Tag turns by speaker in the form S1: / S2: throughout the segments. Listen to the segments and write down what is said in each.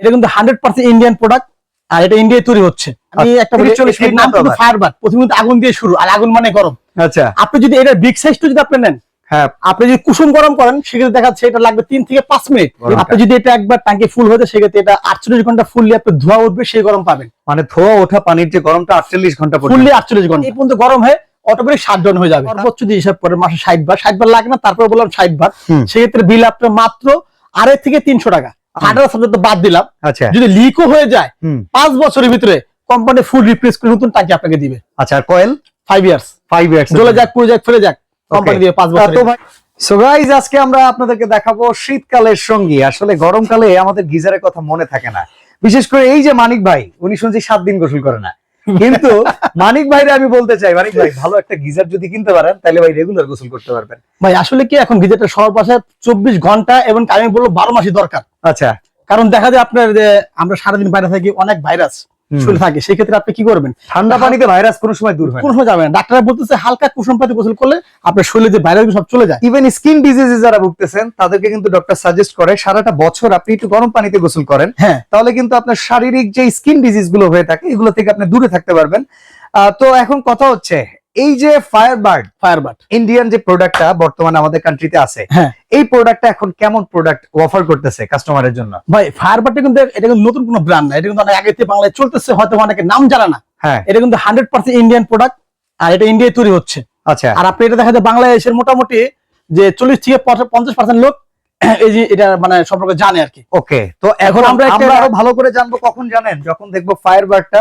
S1: এটা কিন্তু hundred percent Indian product আর এটা ইন্ডিয়ায় তৈরি হচ্ছে। আমি একটা বলি
S2: 30
S1: এর নাম
S2: আচ্ছা,
S1: প্রথমে আগুন দিয়ে শুরু আর আগুন মানে গরম।
S2: আচ্ছা।
S1: আপনি যদি এটা বিগ সাইজটা যদি আপনি নেন
S2: হ্যাঁ।
S1: আপনি যদি কুসুম গরম করেন সেক্ষেত্রে দেখাচ্ছে এটা লাগবে তিন থেকে পাঁচ মিনিট। আপনি যদি এটা একবার ট্যাঙ্কি ফুল হয়ে যায় সেক্ষেত্রে এটা আটচল্লিশ ঘণ্টা ফুললি আপনি ধোয়া উঠবে সেই গরম পাবেন।
S2: মানে ধোয়া ওঠা পানির যে গরমটা আটচল্লিশ ঘণ্টা
S1: ফুললি আটচল্লিশ ঘণ্টা। এই পর্যন্ত গরম হয়ে অটোমেটিক ষাট জন হয়ে যাবে। সর্বোচ্চ যদি হিসাব করে মাসে ষাট বার ষাট বার লাগে না তারপর বললাম ষাট বার। সেক্ষেত্রে বিল আপনার মাত্র আড়াই থেকে তিনশো টাকা। আঠারো সাবজেক্ট বাদ দিলাম।
S2: আচ্ছা।
S1: যদি লিকও হয়ে যায় পাঁচ বছরের ভিতরে কোম্পানি ফুল রিপ্লেস করে নতুন টাকি আপনাকে দিবে।
S2: আচ্ছা আর coil
S1: five years
S2: five years
S1: চলে যাক পুরো যাক ফিরে যাক কোম্পানি দিবে পাঁচ বছর
S2: সো গাইজ আজকে আমরা আপনাদেরকে দেখাবো শীতকালের সঙ্গী। আসলে গরমকালে আমাদের গিজারের কথা মনে থাকে না। বিশেষ করে এই যে মানিক ভাই উনি শুনছি সাত দিন গোসল করে না। কিন্তু মানিক ভাইরে আমি বলতে চাই মানিক ভাই ভালো একটা গিজার যদি কিনতে পারেন তাহলে ভাই রেগুলার গোসল করতে পারবেন।
S1: ভাই আসলে কি এখন গিজারটা সবার পাশে চব্বিশ ঘণ্টা এবং আমি বলব বারো মাসই দরকার।
S2: আচ্ছা।
S1: কারণ দেখা যায় আপনার যে আমরা সারাদিন বাইরে থাকি অনেক ভাইরাস
S2: হুম।
S1: থাকে। সেই ক্ষেত্রে আপনি কি করবেন?
S2: ঠান্ডা পানিতে ভাইরাস কোনো সময় দূর হয়
S1: কোন সময় যাবেন ডাক্তার বলতেছে হালকা কুসুম পাতি গোসল করলে আপনার শরীরে যে ভাইরাস সব চলে যায়।
S2: ইভেন স্কিন ডিজিজে যারা ভুগতেছেন তাদেরকে কিন্তু ডক্টর সাজেস্ট করে সারাটা বছর আপনি একটু গরম পানিতে গোসল করেন।
S1: হ্যাঁ।
S2: তাহলে কিন্তু আপনার শারীরিক যে স্কিন ডিজিজগুলো হয়ে থাকে এগুলো থেকে আপনি দূরে থাকতে পারবেন। আহ, তো এখন কথা হচ্ছে এই যে fire bird
S1: fire but
S2: Indian যে প্রোডাক্টটা বর্তমানে আমাদের কান্ট্রিতে আছে
S1: হ্যাঁ।
S2: এই প্রোডাক্টটা এখন কেমন প্রোডাক্ট অফার করতেছে কাস্টমারের জন্য?
S1: ভাই ফায়ার বাটটা কিন্তু এটা কিন্তু নতুন কোনো ব্র্যান্ড না এটা কিন্তু অনেক আগে থেকে বাংলায় চলতেছে হয়তো অনেকে নাম জানা না।
S2: হ্যাঁ।
S1: এটা কিন্তু হান্ড্রেড পার্সেন্ট ইন্ডিয়ান প্রোডাক্ট আর এটা ইন্ডিয়ায় তৈরি হচ্ছে।
S2: আচ্ছা।
S1: আর আপনি এটা দেখা যায় বাংলাদেশের মোটামুটি যে চল্লিশ থেকে পঞ্চাশ পার্সেন্ট লোক এই যে এটা মানে সম্পর্কে জানে আর কি।
S2: ওকে তো এখন
S1: আমরা
S2: আমরা
S1: একটা-
S2: আরও ভালো করে জানব কখন জানেন? যখন দেখব ফায়ার বার্ডটা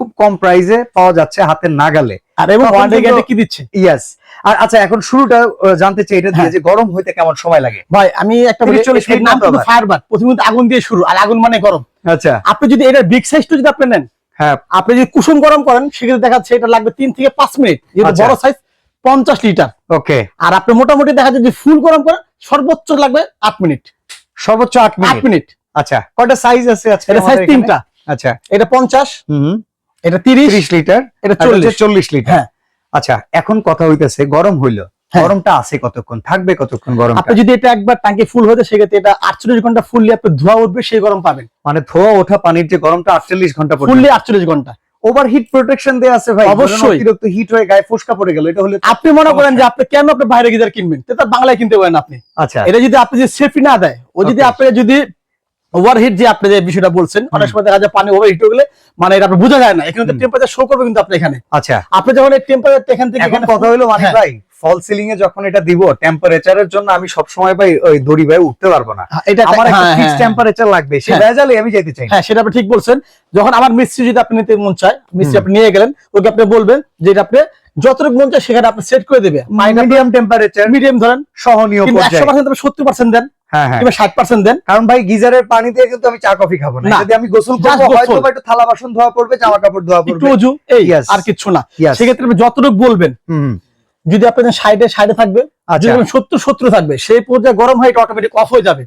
S2: খুব কম প্রাইসে পাওয়া যাচ্ছে হাতের নাগালে।
S1: আর এবং ওয়ারেন্টি গ্যারান্টি কি দিচ্ছে?
S2: ইয়াস আর আচ্ছা এখন শুরুটা জানতে চাই এটা দিয়ে
S1: হ্যাঁ।
S2: যে গরম হইতে কেমন সময় লাগে?
S1: ভাই আমি একটা বলি
S2: 30-40 মিনিট মতো
S1: ফায়ার বাট প্রথমে কিন্তু আগুন দিয়ে শুরু আর আগুন মানে গরম।
S2: আচ্ছা।
S1: আপনি যদি এটা বিগ সাইজটা যদি আপনি নেন
S2: হ্যাঁ।
S1: আপনি যদি কুসুম গরম করেন সেক্ষেত্রে দেখাচ্ছে এটা লাগবে তিন থেকে পাঁচ মিনিট। যেহেতু
S2: আচ্ছা।
S1: বড় সাইজ পঞ্চাশ লিটার
S2: ওকে
S1: আর আপনি মোটামুটি দেখা যায় যে ফুল গরম করেন সর্বোচ্চ লাগবে আট মিনিট।
S2: সর্বোচ্চ আট
S1: আট
S2: মিনিট।
S1: মিনিট।
S2: আচ্ছা কয়টা সাইজ আছে আজকে
S1: এটা সাইজ তিনটা।
S2: আচ্ছা।
S1: এটা পঞ্চাশ।
S2: হুম।
S1: এটা তিরিশ
S2: তিরিশ লিটার
S1: এটা
S2: চল্লিশ
S1: চল্লিশ।
S2: চল্লিশ লিটার।
S1: হ্যাঁ।
S2: আচ্ছা এখন কথা হইতেছে গরম হইল।
S1: হ্যাঁ।
S2: গরমটা আছে কতক্ষণ? থাকবে কতক্ষণ গরম
S1: আপনি যদি এটা একবার ট্যাঙ্কি ফুল সেক্ষেত্রে এটা আটচল্লিশ ঘণ্টা ফুললি আপনি ধোয়া উঠবে সেই গরম পাবেন।
S2: মানে ধোয়া ওঠা পানির যে গরমটা আটচল্লিশ ঘণ্টা পর্যন্ত।
S1: ফুললি আটচল্লিশ ঘণ্টা।
S2: ওভারহিট প্রোটেকশন দেয়া আছে ভাই।
S1: অবশ্যই।
S2: অতিরিক্ত হিট হয়ে গায়ে ফোসকা পড়ে গেল এটা হলে
S1: আপনি মনে করেন যে আপনি কেন আপনি বাইরে গিজার কিনবেন? এটা বাংলায় কিনতে পারেন আপনি।
S2: আচ্ছা।
S1: এটা যদি আপনি যদি সেফটি না দেয় ও যদি. আপনি যদি ওভারহিট যে আপনি যে বিষয়টা বলছেন অনেক সময় দেখা যায় পানি ওভারহিট হয়ে গেলে মানে এটা আপনি বোঝা যায় না। এখানে টেম্পারেচার শো করবে কিন্তু আপনি এখানে।
S2: আচ্ছা।
S1: আপনি যখন এই টেম্পারেচার এখান থেকে
S2: এখানে কথা হলো মানে। ভাই ফল সিলিং এ যখন এটা দিব টেম্পারেচারের জন্য আমি সব সময় ভাই ওই দড়ি ভাই উঠতে পারব না।
S1: হ্যাঁ, এটা
S2: আমার একটা ফিক্স
S1: হ্যাঁ,
S2: টেম্পারেচার লাগবে সে
S1: হ্যাঁ।
S2: ভেজালে আমি যেতে চাই
S1: হ্যাঁ সেটা আপনি ঠিক বলছেন। যখন আমার মিস্ত্রি যদি আপনি নিতে মন চায় মিস্ত্রি আপনি নিয়ে গেলেন ওকে আপনি বলবেন যে এটা আপনি যতটুকু মন চায় সেখানে আপনি সেট করে দেবে।
S2: মিডিয়াম টেম্পারেচার
S1: মিডিয়াম ধরেন
S2: সহনীয়
S1: কিন্তু একশো
S2: পর্যায়ে
S1: পার্সেন্ট সত্তর পার্সেন্ট দেন। কিংবা ষাট পার্সেন্ট দেন।
S2: কারণ ভাই গিজারের পানি দিয়ে কিন্তু আমি চা কফি খাব না।
S1: না।
S2: যদি আমি গোসল করব হয়তো একটু থালা বাসন ধোয়া পড়বে জামা কাপড় ধোয়া পড়বে।
S1: উজু এই আর কিচ্ছু না। সেক্ষেত্রে যতটুকু বলবেন যদি আপনার সাইডে সাইডে থাকবে যদি
S2: আচ্ছা
S1: সত্তর সত্তর থাকবে সেই পর্যায়ে গরম হয়ে অটোমেটিক অফ হয়ে যাবে।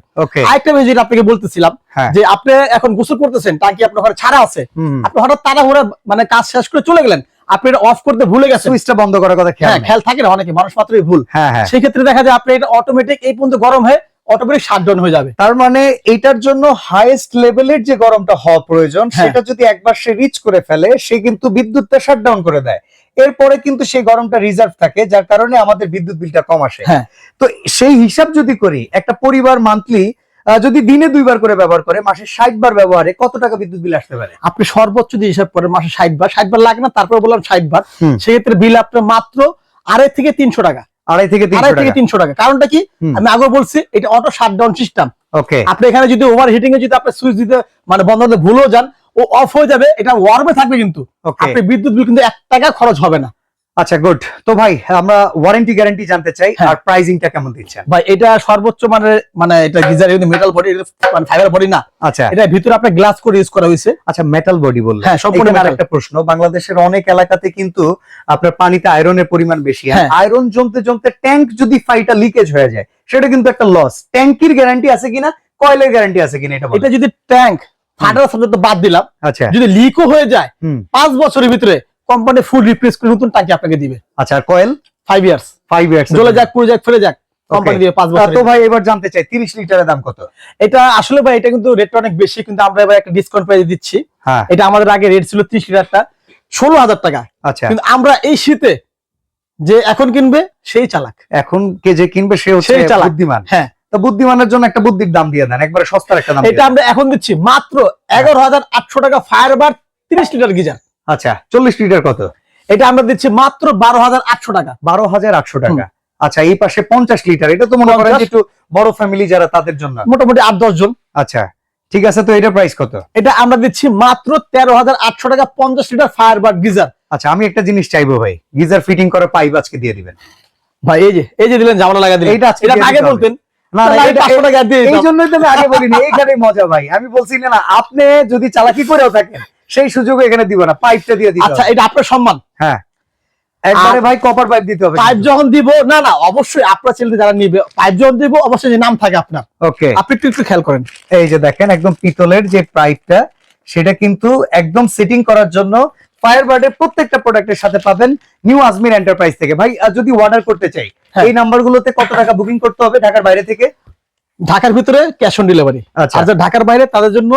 S1: আরেকটা বিষয় যেটা আপনাকে বলতেছিলাম
S2: হ্যাঁ।
S1: যে আপনি এখন গোসল করতেছেন টাকি আপনার ঘরে ছাড়া আছে? আপনি হঠাৎ তাড়াহুড়া মানে কাজ শেষ করে চলে গেলেন আপনি এটা অফ করতে ভুলে গেছেন।
S2: সুইচটা বন্ধ করার কথা খেয়াল
S1: হ্যাঁ খেয়াল থাকে না অনেকে মানুষ মাত্রই ভুল।
S2: হ্যাঁ হ্যাঁ।
S1: সেই ক্ষেত্রে দেখা যায় আপনি এটা অটোমেটিক এই পর্যন্ত গরম হয়ে অটোমেটিক শাট ডাউন হয়ে যাবে।
S2: তার মানে এটার জন্য হাইয়েস্ট লেভেলের যে গরমটা হওয়া প্রয়োজন
S1: হ্যাঁ।
S2: সেটা যদি একবার সে রিচ করে ফেলে সে কিন্তু বিদ্যুৎটা শাটডাউন করে দেয়। এরপরে কিন্তু সেই গরমটা রিজার্ভ থাকে যার কারণে আমাদের বিদ্যুৎ বিলটা কম আসে।
S1: হ্যাঁ।
S2: তো সেই হিসাব যদি করি একটা পরিবার মান্থলি যদি দিনে দুইবার করে ব্যবহার করে মাসে ষাট বার ব্যবহারে কত টাকা বিদ্যুৎ বিল আসতে পারে?
S1: আপনি সর্বোচ্চ যদি হিসাব করেন মাসে ষাট বার ষাট বার লাগে না তারপর বললাম ষাট বার সেক্ষেত্রে বিল আপনার মাত্র আড়াই থেকে তিনশো টাকা।
S2: আড়াই থেকে
S1: আড়াই থেকে তিনশো টাকা। কারণটা কি? আমি আগে বলছি এটা auto shut down system
S2: okay
S1: আপনি এখানে যদি ওভার হিটিং এ যদি আপনি সুইচ দিতে মানে বন্ধ ভুলেও যান ও অফ হয়ে যাবে এটা ওয়ার্মে থাকবে কিন্তু। আপনি বিদ্যুৎ বিল কিন্তু এক টাকা খরচ হবে না।
S2: আচ্ছা গুড তো ভাই আমরা ওয়ারেন্টি গ্যারান্টি জানতে চাই
S1: হ্যাঁ।
S2: আর প্রাইসিংটা কেমন দিচ্ছেন?
S1: ভাই এটা সর্বোচ্চ মানে মানে এটা গিজার মেটাল বডি মানে ফাইবার বডি না।
S2: আচ্ছা।
S1: এটা ভিতরে আপনার গ্লাস করে ইউজ করা হয়েছে।
S2: আচ্ছা মেটাল বডি বললেন।
S1: হ্যাঁ, সম্পূর্ণ metal।
S2: আরেকটা প্রশ্ন বাংলাদেশের অনেক এলাকাতে কিন্তু আপনার পানিতে আয়রনের পরিমাণ বেশি
S1: হ্যাঁ।
S2: আয়রন জমতে জমতে ট্যাঙ্ক যদি ফাইটা লিকেজ হয়ে যায় সেটা কিন্তু একটা লস ট্যাঙ্কির গ্যারান্টি আছে কিনা কয়েলের গ্যারান্টি আছে কিনা এটা।
S1: এটা যদি ট্যাঙ্ক ফাটার সাবজেক্ট বাদ দিলাম
S2: আচ্ছা।
S1: যদি লিকও হয়ে যায়
S2: হুম।
S1: পাঁচ বছরের ভিতরে কোম্পানি ফুল রিপ্লেস করে নতুন টাকি আপনাকে দিবে।
S2: আচ্ছা আর coil
S1: five years
S2: five years
S1: চলে যাক পুরো যাক ফিরে যাক কোম্পানি দিয়ে পাঁচ বছর
S2: তো ভাই এবার জানতে চাই তিরিশ লিটারের দাম কত?
S1: এটা আসলে ভাই এটা কিন্তু রেটটা অনেক বেশি কিন্তু আমরা এবার একটা ডিসকাউন্ট প্রাইস দিচ্ছি।
S2: হ্যাঁ।
S1: এটা আমাদের আগে রেট ছিল ত্রিশ লিটারটা ষোলো হাজার টাকা।
S2: আচ্ছা।
S1: কিন্তু আমরা এই শীতে যে এখন কিনবে সেই চালাক।
S2: এখন কে যে কিনবে সে হচ্ছে। বুদ্ধিমান।
S1: হ্যাঁ।
S2: তো বুদ্ধিমানের জন্য একটা বুদ্ধির দাম দিয়ে দেন একবারে সস্তার একটা দাম
S1: এটা আমরা এখন দিচ্ছি মাত্র এগারো হাজার আটশো টাকা ফায়ার বার তিরিশ লিটার গিজার।
S2: আচ্ছা চল্লিশ লিটার কত?
S1: এটা আমরা দিচ্ছি মাত্র বারো হাজার আটশো টাকা।
S2: বারো হাজার আটশো টাকা। আচ্ছা এই পাশে পঞ্চাশ লিটার। এটা তো মনে করেন একটু বড় ফ্যামিলি যারা তাদের জন্য।
S1: মোটামুটি আট দশ জন।
S2: আচ্ছা ঠিক আছে তো এটা প্রাইস কত?
S1: এটা আমরা দিচ্ছি মাত্র তেরো হাজার আটশো টাকা পঞ্চাশ লিটার ফায়ার বার গিজার
S2: আচ্ছা আমি একটা জিনিস চাইব ভাই। গিজার ফিটিং করে পাইপ আজকে দিয়ে দিবেন।
S1: ভাই এই যে এই যে দিলেন জামানা লাগা দিলেন।
S2: আজকে
S1: এটা আগে বলতেন।
S2: এটা- এই। জন্যই তো আমি আগে বলিনি এইখানে মজা ভাই। আমি বলছি না আপনি যদি চালাকি করেও থাকেন সেই সুযোগ এখানে দিব না পাইপটা দিয়ে দিতে
S1: আচ্ছা এটা আপনার সম্মান।
S2: হ্যাঁ। একবারে ভাই কপার পাইপ দিতে হবে
S1: পাইপ যখন দিব না না অবশ্যই আপনার যারা নিবে পাইপ যখন দিব অবশ্যই যে নাম থাকে আপনার।
S2: ওকে
S1: আপনি একটু একটু খেয়াল করেন।
S2: এই যে দেখেন একদম পিতলের যে পাইপটা সেটা কিন্তু একদম সেটিং করার জন্য ফায়ারবার্ডের প্রত্যেকটা প্রোডাক্টের সাথে পাবেন নিউ আজমির এন্টারপ্রাইজ থেকে। ভাই যদি অর্ডার করতে চাই
S1: হ্যাঁ।
S2: এই নাম্বারগুলোতে কত টাকা বুকিং করতে হবে ঢাকার বাইরে থেকে?
S1: ঢাকার ভিতরে ক্যাশ অন ডেলিভারি
S2: আচ্ছা।
S1: আর যারা ঢাকার বাইরে তাদের জন্য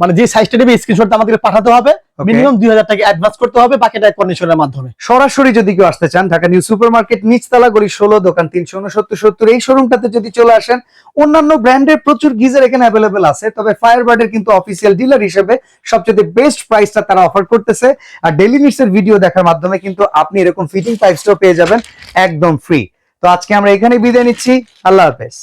S1: মানে যে সাইজটা নেবে স্ক্রিনশট আমাদেরকে পাঠাতে হবে। মিনিমাম দুই হাজার টাকা অ্যাডভান্স করতে হবে বাকিটা কন্ডিশনের মাধ্যমে।
S2: সরাসরি যদি কেউ আসতে চান ঢাকা নিউ সুপার মার্কেট নিচতলা গলি ষোলো দোকান তিনশো উনসত্তর সত্তর এই শোরুমটাতে যদি চলে আসেন অন্যান্য ব্র্যান্ডের প্রচুর গিজার এখানে অ্যাভেলেবেল আছে তবে ফায়ারবার্ডের কিন্তু অফিসিয়াল ডিলার হিসেবে সবচেয়ে বেস্ট প্রাইসটা তারা অফার করতেছে। আর ডেলি নিডস এর ভিডিও দেখার মাধ্যমে কিন্তু আপনি এরকম ফিটিং পাইপসটাও পেয়ে যাবেন একদম ফ্রি তো আজকে আমরা এখানে বিদায় নিচ্ছি আল্লাহ হাফেজ।